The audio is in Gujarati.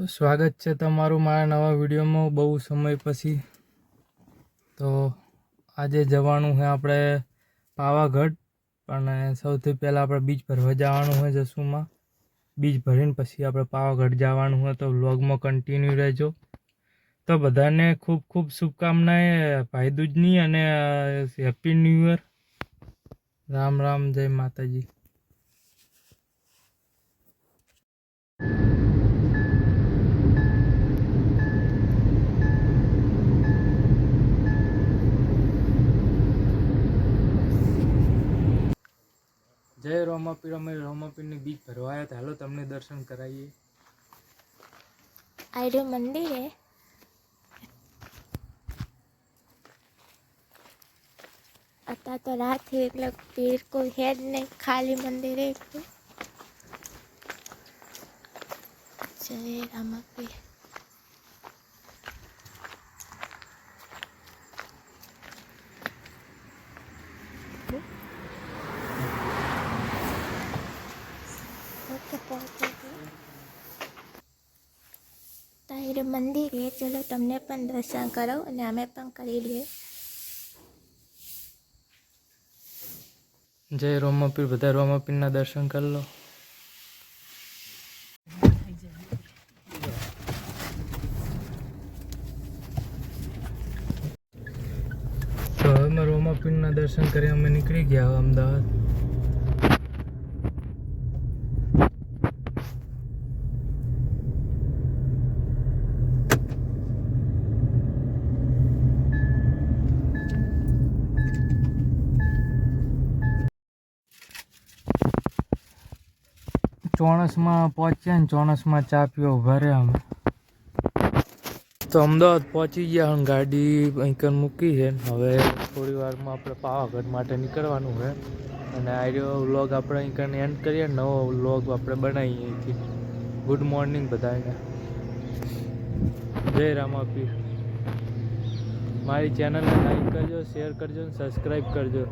તો સ્વાગત છે તમારું મારા નવા વિડીયોમાં. બહુ સમય પછી તો આજે જવાનું છે આપણે પાવાગઢ. પણ સૌથી પહેલાં આપણે બીચ ભરવા જવાનું હોય જસુમાં. બીચ ભરીને પછી આપણે પાવાગઢ જવાનું હોય તો વ્લોગમાં કન્ટિન્યુ રહેજો. તો બધાને ખૂબ ખૂબ શુભકામનાએ ભાઈ દૂજની અને happy new year Ram Ram, જય માતાજી. જય રોમાપીર અમે રોમાપીરની બીજ ભરવાયા હતા હાલો તમને દર્શન કરાવીએ આ રહ્યું મંદિર હે आता तो रात है मतलब पेड़ को है नहीं खाली मंदिर है जय रामा पीर પહોંચી મંદિર એ ચલો તમને પણ દર્શન કરો અને અમે પણ કરી લઈએ. જય રોમાપીર, બધા રોમાપીરના દર્શન કરી લો. તો અમે રોમાપીરના દર્શન કરી અમે નીકળી ગયા, અમદાવાદ. ચોણસમાં પહોંચ્યા ને ચોણસમાં ચા પીઓ ભરે અમે. તો અમદાવાદ પહોંચી ગયા અને ગાડી અહીં મૂકી છે. હવે થોડી વારમાં આપણે પાવાગઢ માટે નીકળવાનું છે. અને આર્યો વ્લોગ આપણે અહીં એન્ડ કરીએ. નવો વ્લોગ આપણે બનાવીએ અહીંથી. ગુડ મોર્નિંગ બધાને જય રામાપીર. મારી ચેનલને લાઈક કરજો શેર કરજો અને સબસ્ક્રાઈબ કરજો.